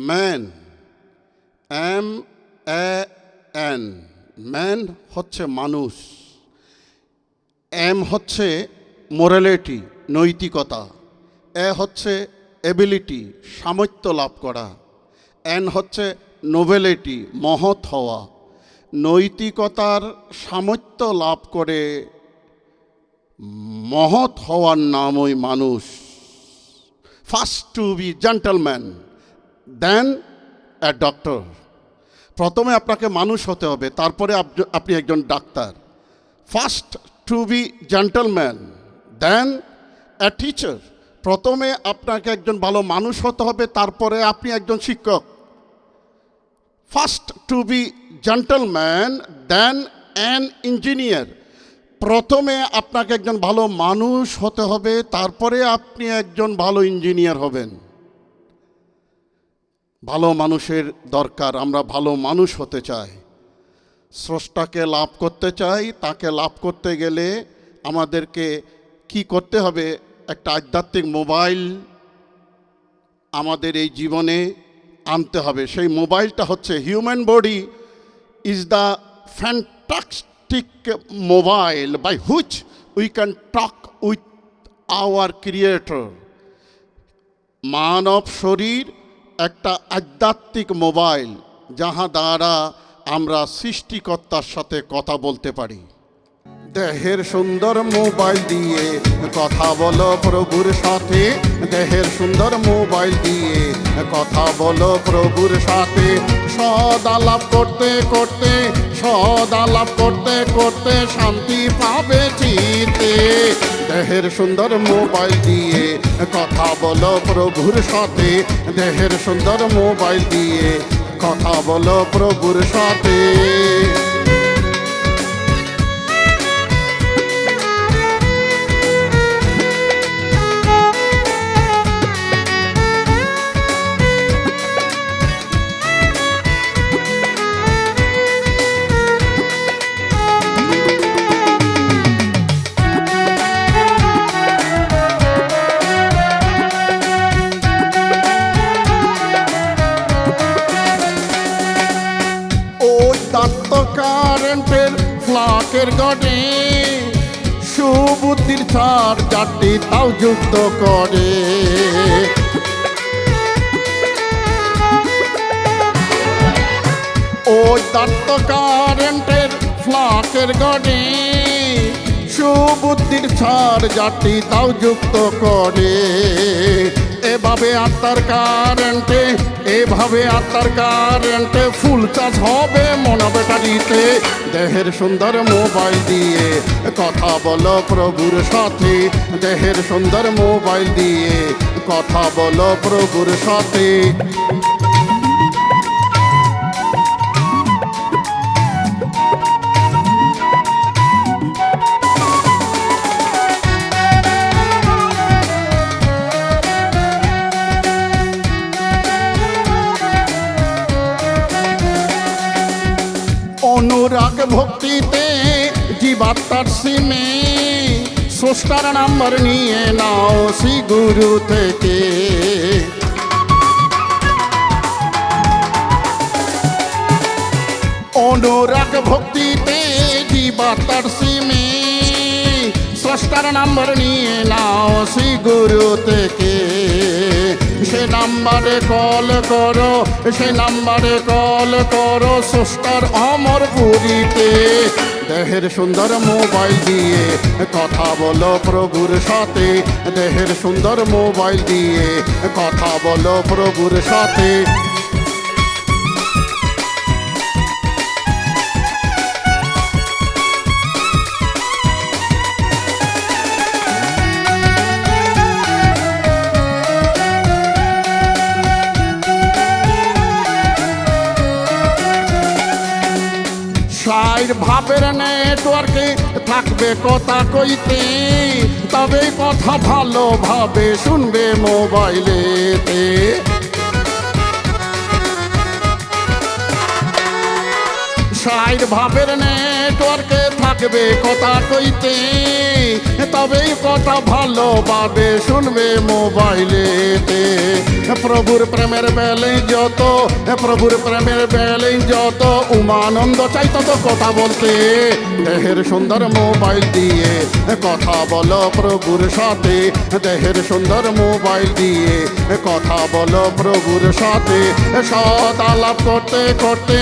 Man, M, A, N. Man হচ্ছে মানুষ। M হচ্ছে মোরালিটি নৈতিকতা। এ হচ্ছে এবিলিটি সামর্থ্য লাভ করা। এন হচ্ছে নোবেলিটি মহৎ হওয়া। নৈতিকতার সামর্থ্য লাভ করে মহৎ হওয়ার নামই মানুষ। First to be gentleman then a doctor. প্রথমে আপনাকে মানুষ হতে হবে, তারপরে আপনি একজন doctor. First to be gentleman then a teacher প্রথমে আপনাকে একজন ভালো মানুষ হতে হবে, তারপরে আপনি একজন শিক্ষক। First to be gentleman then an engineer প্রথমে আপনাকে একজন ভালো মানুষ হতে হবে, তারপরে আপনি একজন ভালো ইঞ্জিনিয়ার হবেন। ভালো মানুষের দরকার, আমরা ভালো মানুষ হতে চাই। স্রষ্টাকে লাভ করতে চাই, তাকে লাভ করতে গেলে আমাদেরকে কি করতে হবে? একটা আধ্যাত্মিক মোবাইল আমাদের এই জীবনে আনতে হবে। সেই মোবাইলটা হচ্ছে human body is the fantastic mobile by which we can talk with our creator. মানব শরীর একটা আধ্যাত্মিক মোবাইল যাহা দ্বারা আমরা সৃষ্টিকর্তার সাথে কথা বলতে পারি। দেহের সুন্দর মোবাইল দিয়ে কথা বলো প্রভুর সাথে। দেহের সুন্দর মোবাইল দিয়ে কথা বলো প্রভুর সাথে। সদ আলাপ করতে করতে দেহের সুন্দর মোবাইল দিয়ে কথা বলো প্রভুর সাথে। দেহের সুন্দর মোবাইল দিয়ে কথা বলো প্রভুর সাথে। দত্ত কারেন্টের ফ্লাকের গড়ে। সুবুদ্ধির চার চারটি তাও যুক্ত করে। ওই দত্ত কারেন্টের ফ্লাকের গড়ে। সুবুদ্ধির ছাড় জাতি তাও যুক্ত করে। এভাবে আত্মার কারেন্টে, এভাবে আত্মার কারেন্টে ফুল চাষ হবে মনে ব্যাটারিতে দেহের সুন্দর মোবাইল দিয়ে কথা বলো প্রভুর সাথে। দেহের সুন্দর মোবাইল দিয়ে কথা বলো প্রভুর সাথে। অনুরাগ ভক্তিতে জীবাত্মার সিমে স্রষ্টার নাম্বার নিয়ে নাও শ্রী গুরু থেকে। অনুরাগ ভক্তিতে জীবাত্মার সিমে স্রষ্টার নাম্বার নিয়ে নাও শ্রী গুরু থেকে। সে নাম্বারে কল করো, সে নাম্বারে কল করো স্রষ্টার অমর পুরীতে। দেহের সুন্দর মোবাইল দিয়ে কথা বলো প্রভুর সাথে। দেহের সুন্দর মোবাইল দিয়ে কথা বলো প্রভুর সাথে। সাইড ভাবের নেটওয়ার্কে থাকবে কথা কইতে। তবে কথা ভালোভাবে শুনবে মোবাইলে সাইড ভাবের নেটওয়ার্কে থাকবে কথা কইতে। তবেই কথা ভালোভাবে শুনবে মোবাইলেতে প্রভুর প্রেমের বেলে যত, প্রভুর প্রেমের বেলে যত, উমানন্দ চাই তত কথা বলতে। দেহের সুন্দর মোবাইল দিয়ে কথা বলো প্রভুর সাথে। দেহের সুন্দর মোবাইল দিয়ে কথা বলো প্রভুর সাথে। সদ আলাপ করতে করতে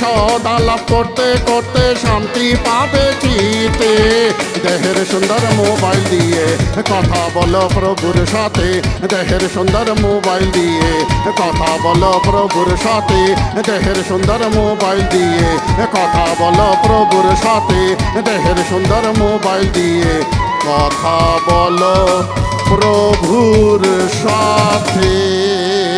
সদ আলাপ করতে করতে শান্তি পাবে চিতে। দেহের সুন্দর মোবাইল দিয়ে কথা বলো প্রভুর সাথে, দেহের সুন্দর মোবাইল দিয়ে। কথা বলো প্রভুর সাথে, দেহের সুন্দর মোবাইল দিয়ে। কথা বলো প্রভুর সাথে, দেহের সুন্দর মোবাইল দিয়ে। কথা বলো প্রভুর সাথে।